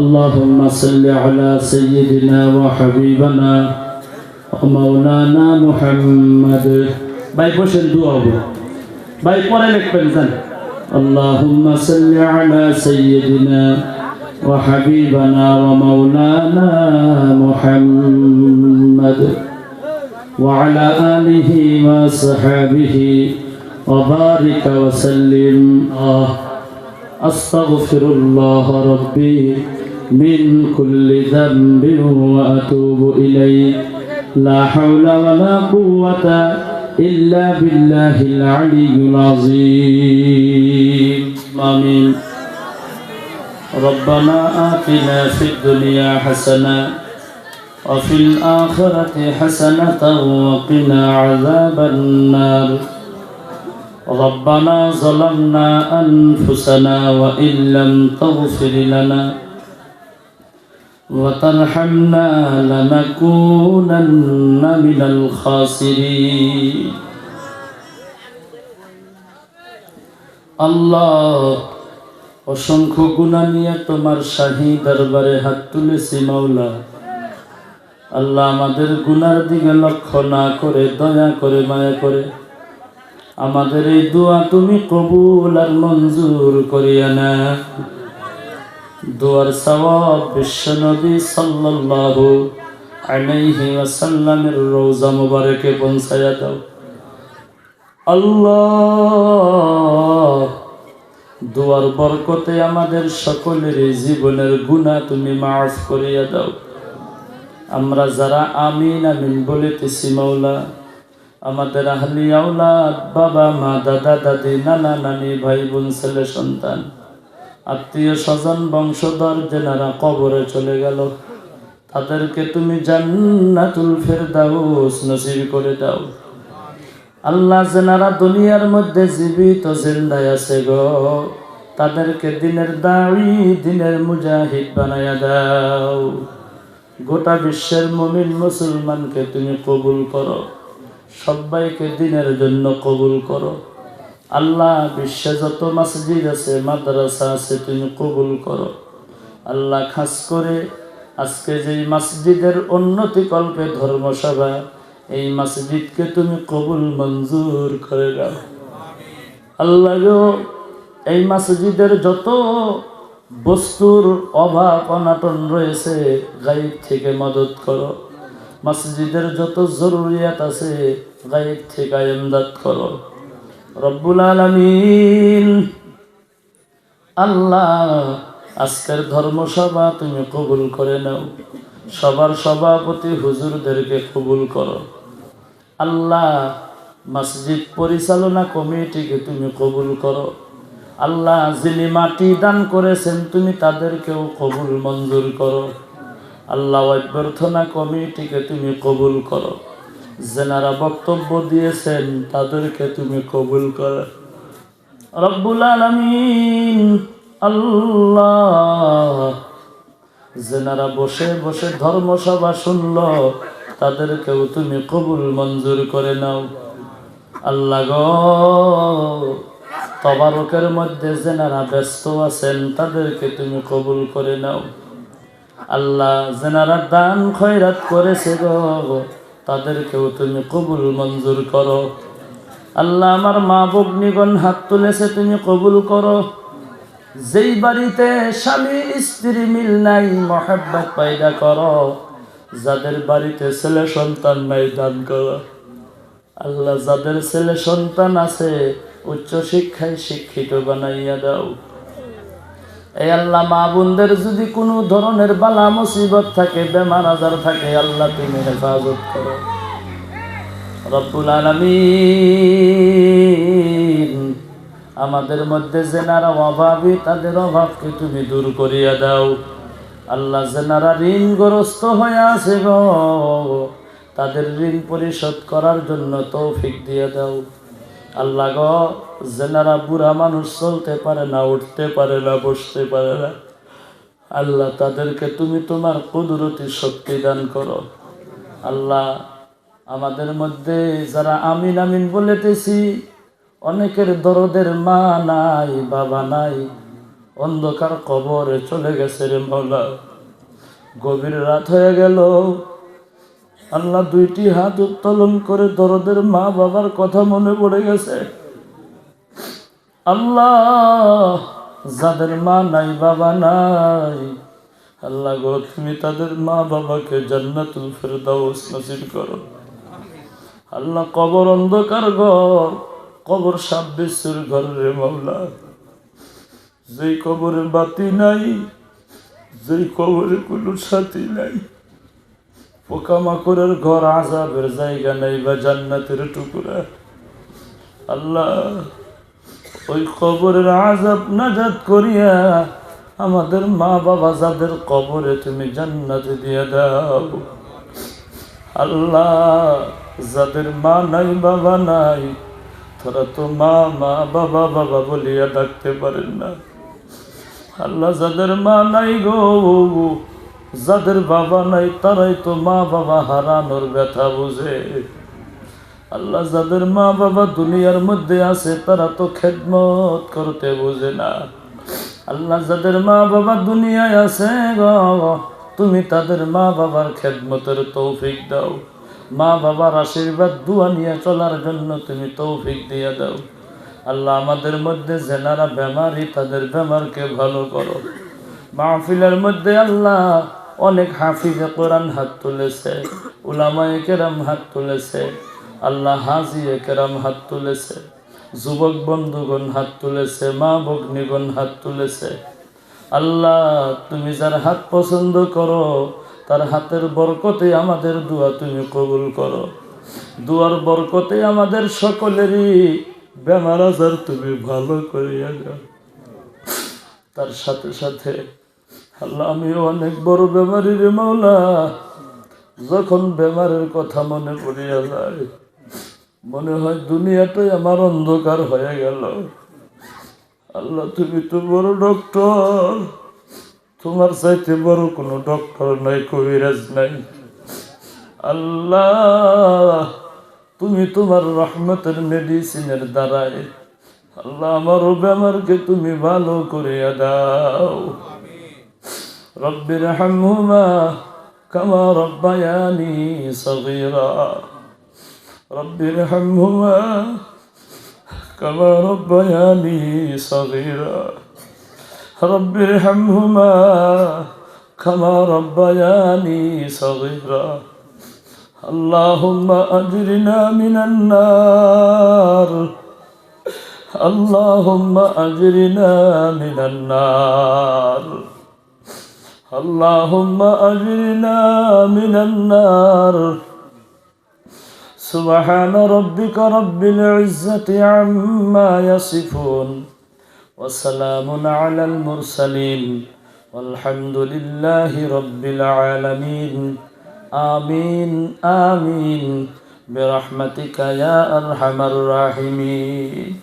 اللهم صل على سيدنا وحبيبنا ومولانا محمد ভাই বসেন দোয়া হবে ভাই পরে লিখবেন জান اللهم صل على سيدنا وحبيبنا ومولانا محمد وعلى آله وصحابه وبارك وسلم آه أستغفر الله ربي من كل ذنب وأتوب إليك لا حول ولا قوة إلا بالله العلي العظيم آمين ربنا آتنا في الدنيا حسنة وفي الآخرة حسنة وقنا عذاب النار ربنا ظلمنا أنفسنا وإن لم تغفر لنا وترحمنا لنكونن من الخاسرين আল্লাহ অসংখ্য গুণা নিয়ে তোমার শাহী দরবারে হাত তুলেছি মাওলা আল্লাহ আমাদের গুনার দিকে লক্ষ্য না করে দয়া করে মায়া করে আমাদের এই দোয়া তুমি কবুল আর মঞ্জুর করিয়া না দোয়ার সওয়াব বিশ্বনবী সাল্লাল্লাহু আলাইহি ওয়াসাল্লামের রওজা মুবারকে পৌঁছায়া দাও। আল্লাহ, দোয়ার বরকতে আমাদের সকলের জীবনের গুনাহ তুমি মাফ করিয়া দাও। আমরা যারা আমিন আমিন বলিতেছি মাওলা, আমাদের আহলি আওলাদ, বাবা, মা, দাদা, দাদি, নানা, নানি, ভাই, বোন, ছেলে, সন্তান আত্মীয় স্বজন, বংশধর যেনারা কবরে চলে গেল, তাদেরকে তুমি জান্নাতুল ফেরদাউস নসিব করে দাও। আল্লাহ যেনারা দুনিয়ার মধ্যে জীবিত জিন্দায় আছে গো, তাদেরকে দিনের দাড়ি দিনের মুজাহিদ বানায়া দাও। গোটা বিশ্বের মমিন মুসলমানকে তুমি কবুল করো, সবাইকে দিনের জন্য কবুল করো। আল্লাহ বিশ্বে যত মসজিদ আছে, মাদ্রাসা আছে, তুমি কবুল করো। আল্লাহ খাস করে আজকে যেই মসজিদের উন্নতি কল্পে ধর্মসভা, এই মসজিদকে তুমি কবুল মঞ্জুর করে দাও। আল্লাহ এই মসজিদের যত বস্তুর অভাব অনাটন রয়েছে গাইব থেকে মদত করো। মসজিদের যত জরুরিয়াত আছে গাইব থেকে ইমদাদ করো। রব্বুল আলামিন। আল্লাহ, আজকের ধর্মসভা তুমি কবুল করে নাও। সবার সভাপতি হুজুরদেরকে কবুল করো। আল্লাহ, মসজিদ পরিচালনা কমিটিকে তুমি কবুল করো। আল্লাহ, যিনি মাটি দান করেছেন, তুমি তাদেরকেও কবুল মঞ্জুর করো। আল্লাহ অভ্যর্থনা কমিটিকে তুমি কবুল করো। যেনারা বক্তব্য দিয়েছেন, তাদেরকে তুমি কবুল করো। রব্বুল আলামিন, আল্লাহ। যেনারা বসে বসে ধর্মসভা শুনল, তাদেরকেও তুমি কবুল মঞ্জুর করে নাও। আল্লাহ গো, তবারকের মধ্যে যেনারা ব্যস্ত আছেন, তাদেরকে তুমি কবুল করে নাও। আল্লাহ যেনারা দান খয়রাত করেছে গো তাদেরকেও তুমি কবুল মঞ্জুর করো। আল্লাহ আমার মা বগ্নিগণ হাত তুলেছে, তুমি কবুল করো। যেই বাড়িতে স্বামী, স্ত্রী মিল নাই, মহাব্বত পায়দা করো। যাদের বাড়িতে ছেলে সন্তান নাই দান করো। আল্লাহ যাদের ছেলে সন্তান আছে উচ্চ শিক্ষায় শিক্ষিত বানাইয়া দাও। এই আল্লাহ, মা বোনদের যদি কোনো ধরনের বালা মুসিবত থাকে, বেমার আজার থাকে, আল্লাহ তুমি হেফাজত করো। রব্বুল আলামিন, আমাদের মধ্যে যেনারা অভাবী তাদের অভাবকে তুমি দূর করিয়া দাও। আল্লাহ যেনারা ঋণগ্রস্ত হয়ে আছে গো। তাদের ঋণ পরিশোধ করার জন্য তৌফিক দিয়ে দাও। আল্লাহ গ, যেনারা বুড়া মানুষ চলতে পারে না, উঠতে পারে না, বসতে পারে না, আল্লাহ তাদেরকে তুমি তোমার কুদরতি শক্তি দান করো। আল্লাহ, আমাদের মধ্যে যারা আমিন আমিন বলেতেছি, অনেকের দরদের মা নাই, বাবা নাই, অন্ধকার কবরে চলে গেছে রে মাওলা। গভীর রাত হয়ে গেল আল্লাহ দুইটি হাত উত্তোলন করে দরদের মা বাবার কথা মনে পড়ে গেছে। আল্লাহ, যাদের মা নাই, বাবা নাই, আল্লাহ গো, তুমি তাদের মা বাবাকে জান্নাতুল ফেরদাউস নসিব করো। আল্লাহ কবর অন্ধকার ঘর, কবর সাব্বিশের ঘর রে মাওলা। যেই কবরে বাতি নাই, যেই কবরে কোনো সাথী নাই। পোকামাকড়ের ঘর আজাবের জায়গা নাই বা জান্নাতের টুকরা। আল্লাহ, ওই কবরের আজাব নাজাত করিয়া আমাদের মা বাবা যাদের কবরে তুমি জান্নাতে দিয়ে দাও। আল্লাহ, যাদের মা নাই, বাবা নাই, তারা তো মা মা, বাবা বাবা বলিয়া ডাকতে পারেন না। আল্লাহ, যাদের মা নাই গো যাদের বাবা নাই, তারাই তো মা বাবা হারানোর ব্যথা বুঝে। আল্লাহ যাদের মা বাবা দুনিয়ার মধ্যে আছে, তারা তো খেদমত করতে বোঝে না। আল্লাহ যাদের মা বাবা দুনিয়ায় আছে গো, তুমি তাদের মা বাবার খেদমতের তৌফিক দাও। মা বাবার আশীর্বাদ, দুয়া নিয়ে চলার জন্য তুমি তৌফিক দিয়ে দাও। আল্লাহ আমাদের মধ্যে জেনারা, বেমারি, তাদের বেমারকে ভালো করো। মাহফিলের মধ্যে আল্লাহ অনেক হাফিজে কোরআন হাত তুলেছে, উলামায়ে কেরাম হাত তুলেছে, আল্লাহ হাজিয়ে কেরাম হাত তুলেছে, যুবক বন্ধুগণ হাত তুলেছে, মা ভগ্নীগণ হাত তুলেছে। আল্লাহ, তুমি যার হাত পছন্দ করো, তার হাতের বরকতে আমাদের দোয়া তুমি কবুল করো। দুয়ার বরকতে আমাদের সকলেরই বেমার আজার তুমি ভালো করিয়া যাও। তার সাথে সাথে আল্লাহ, আমি অনেক বড় বেমারি রে মাওলা। যখন বেমারের কথা মনে পড়িয়া যায়, মনে হয় দুনিয়াটাই আমার অন্ধকার হয়ে গেল। আল্লাহ, তুমি তো বড় ডক্টর। তোমার চাইতে বড় কোনো ডক্টর নাই, কবিরাজ নাই। আল্লাহ, তুমি তোমার রহমতের মেডিসিনের দ্বারায় আল্লাহ, আমারও বেমারকে তুমি ভালো করিয়া দাও। رب ارحمهما كما ربياني صغيرا. رب ارحمهما كما ربياني صغيرا. رب ارحمهما كما ربياني صغيرا. اللهم أجرنا من النار. اللهم أجرنا من النار. اللهم أجرنا من النار سبحان ربك رب العزة عما يصفون وسلام على المرسلين والحمد لله رب العالمين آمين آمين برحمتك يا أرحم الراحمين